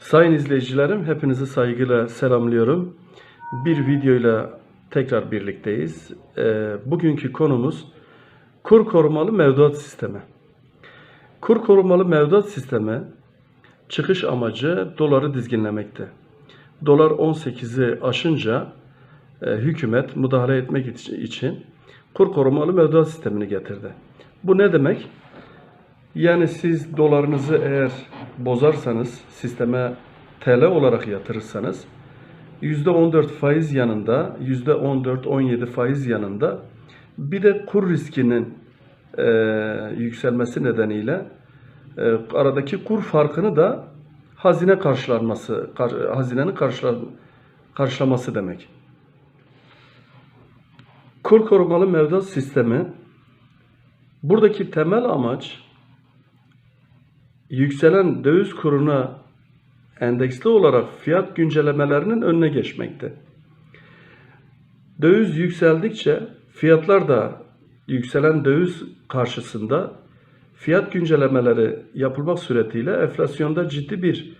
Sayın izleyicilerim, hepinizi saygıyla selamlıyorum. Bir videoyla tekrar birlikteyiz. Ee, bugünkü konumuz kur korumalı mevduat sistemi. Kur korumalı mevduat sistemi çıkış amacı doları dizginlemekte. Dolar 18'i aşınca e, hükümet müdahale etmek için- için kur korumalı mevduat sistemini getirdi. Bu ne demek? Yani siz dolarınızı eğer bozarsanız, sisteme TL olarak yatırırsanız %14 faiz yanında, %14-17 faiz yanında bir de kur riskinin e, yükselmesi nedeniyle e, aradaki kur farkını da hazine karşılanması, kar- hazinenin karşıla, karşılaması demek. Kur korumalı mevduat sistemi buradaki temel amaç yükselen döviz kuruna endeksli olarak fiyat güncellemelerinin önüne geçmekte. Döviz yükseldikçe fiyatlar da yükselen döviz karşısında fiyat güncellemeleri yapılmak suretiyle enflasyonda ciddi bir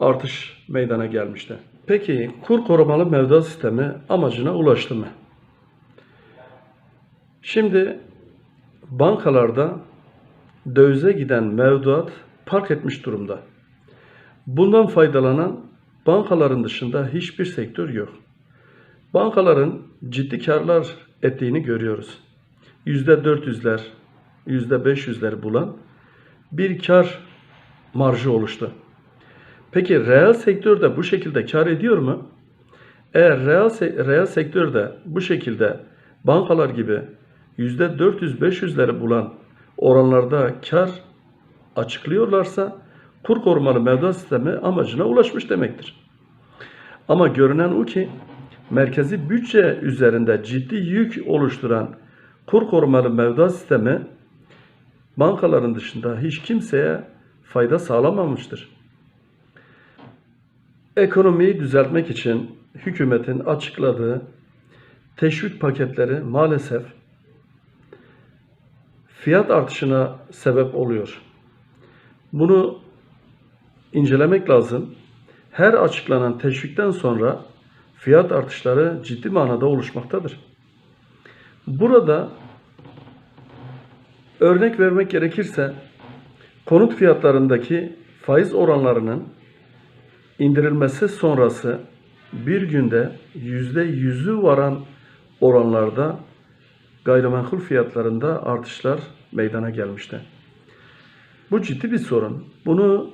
artış meydana gelmişti. Peki kur korumalı mevduat sistemi amacına ulaştı mı? Şimdi bankalarda dövize giden mevduat park etmiş durumda. Bundan faydalanan bankaların dışında hiçbir sektör yok. Bankaların ciddi karlar ettiğini görüyoruz. %400'ler, %500'ler bulan bir kar marjı oluştu. Peki reel sektör de bu şekilde kar ediyor mu? Eğer reel, reel sektörde bu şekilde bankalar gibi %400-500'leri bulan oranlarda kar açıklıyorlarsa kur korumalı mevduat sistemi amacına ulaşmış demektir. Ama görünen o ki merkezi bütçe üzerinde ciddi yük oluşturan kur korumalı mevduat sistemi bankaların dışında hiç kimseye fayda sağlamamıştır. Ekonomiyi düzeltmek için hükümetin açıkladığı teşvik paketleri maalesef fiyat artışına sebep oluyor. Bunu incelemek lazım. Her açıklanan teşvikten sonra fiyat artışları ciddi manada oluşmaktadır. Burada örnek vermek gerekirse konut fiyatlarındaki faiz oranlarının indirilmesi sonrası bir günde yüzde yüzü varan oranlarda gayrimenkul fiyatlarında artışlar meydana gelmişti. Bu ciddi bir sorun. Bunu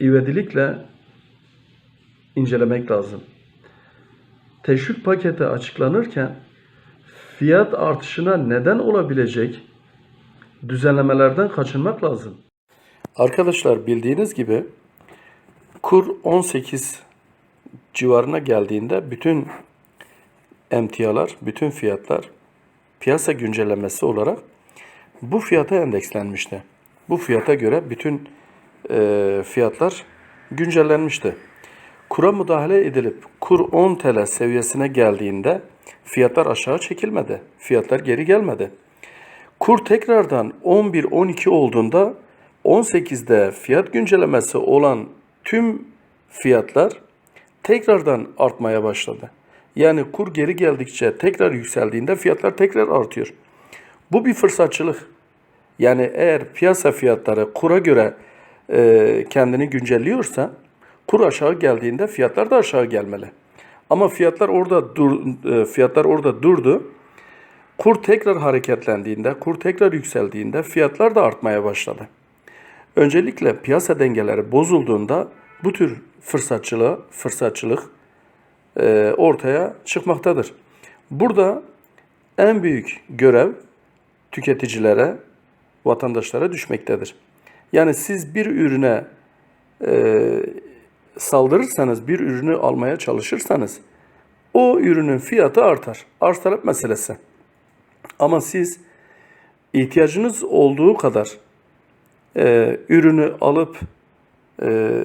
ivedilikle incelemek lazım. Teşvik paketi açıklanırken fiyat artışına neden olabilecek düzenlemelerden kaçınmak lazım. Arkadaşlar bildiğiniz gibi kur 18 civarına geldiğinde bütün emtialar, bütün fiyatlar piyasa güncellemesi olarak bu fiyata endekslenmişti. Bu fiyata göre bütün e, fiyatlar güncellenmişti. Kura müdahale edilip kur 10 TL seviyesine geldiğinde fiyatlar aşağı çekilmedi. Fiyatlar geri gelmedi. Kur tekrardan 11-12 olduğunda 18'de fiyat güncellemesi olan tüm fiyatlar tekrardan artmaya başladı. Yani kur geri geldikçe tekrar yükseldiğinde fiyatlar tekrar artıyor. Bu bir fırsatçılık. Yani eğer piyasa fiyatları kura göre e, kendini güncelliyorsa kur aşağı geldiğinde fiyatlar da aşağı gelmeli. Ama fiyatlar orada dur, e, fiyatlar orada durdu. Kur tekrar hareketlendiğinde, kur tekrar yükseldiğinde fiyatlar da artmaya başladı. Öncelikle piyasa dengeleri bozulduğunda bu tür fırsatçılığa, fırsatçılık e, ortaya çıkmaktadır. Burada en büyük görev tüketicilere, vatandaşlara düşmektedir. Yani siz bir ürüne e, saldırırsanız, bir ürünü almaya çalışırsanız o ürünün fiyatı artar. Arz talep meselesi. Ama siz ihtiyacınız olduğu kadar e, ürünü alıp e,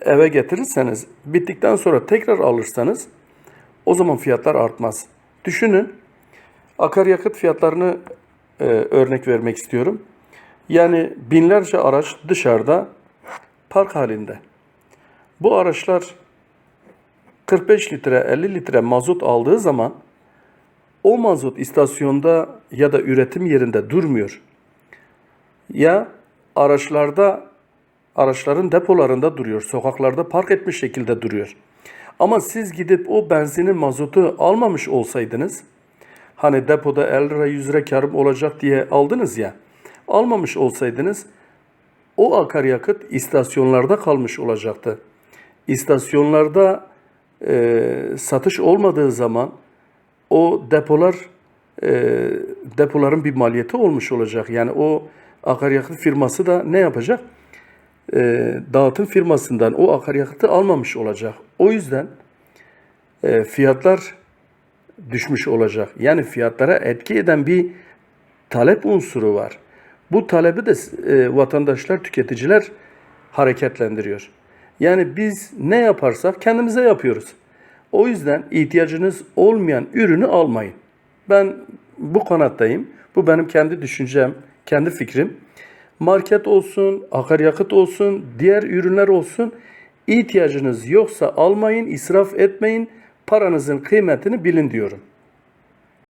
eve getirirseniz, bittikten sonra tekrar alırsanız o zaman fiyatlar artmaz. Düşünün, akaryakıt fiyatlarını e, örnek vermek istiyorum. Yani binlerce araç dışarıda park halinde. Bu araçlar 45 litre 50 litre mazot aldığı zaman o mazot istasyonda ya da üretim yerinde durmuyor. Ya araçlarda araçların depolarında duruyor, sokaklarda park etmiş şekilde duruyor. Ama siz gidip o benzinin mazotu almamış olsaydınız, hani depoda 50 lira 100 lira karım olacak diye aldınız ya, almamış olsaydınız o akaryakıt istasyonlarda kalmış olacaktı. İstasyonlarda e, satış olmadığı zaman o depolar e, depoların bir maliyeti olmuş olacak. Yani o akaryakıt firması da ne yapacak? E, dağıtım firmasından o akaryakıtı almamış olacak. O yüzden e, fiyatlar düşmüş olacak. Yani fiyatlara etki eden bir talep unsuru var. Bu talebi de e, vatandaşlar, tüketiciler hareketlendiriyor. Yani biz ne yaparsak kendimize yapıyoruz. O yüzden ihtiyacınız olmayan ürünü almayın. Ben bu kanattayım. Bu benim kendi düşüncem, kendi fikrim. Market olsun, akaryakıt olsun, diğer ürünler olsun. İhtiyacınız yoksa almayın, israf etmeyin. Paranızın kıymetini bilin diyorum.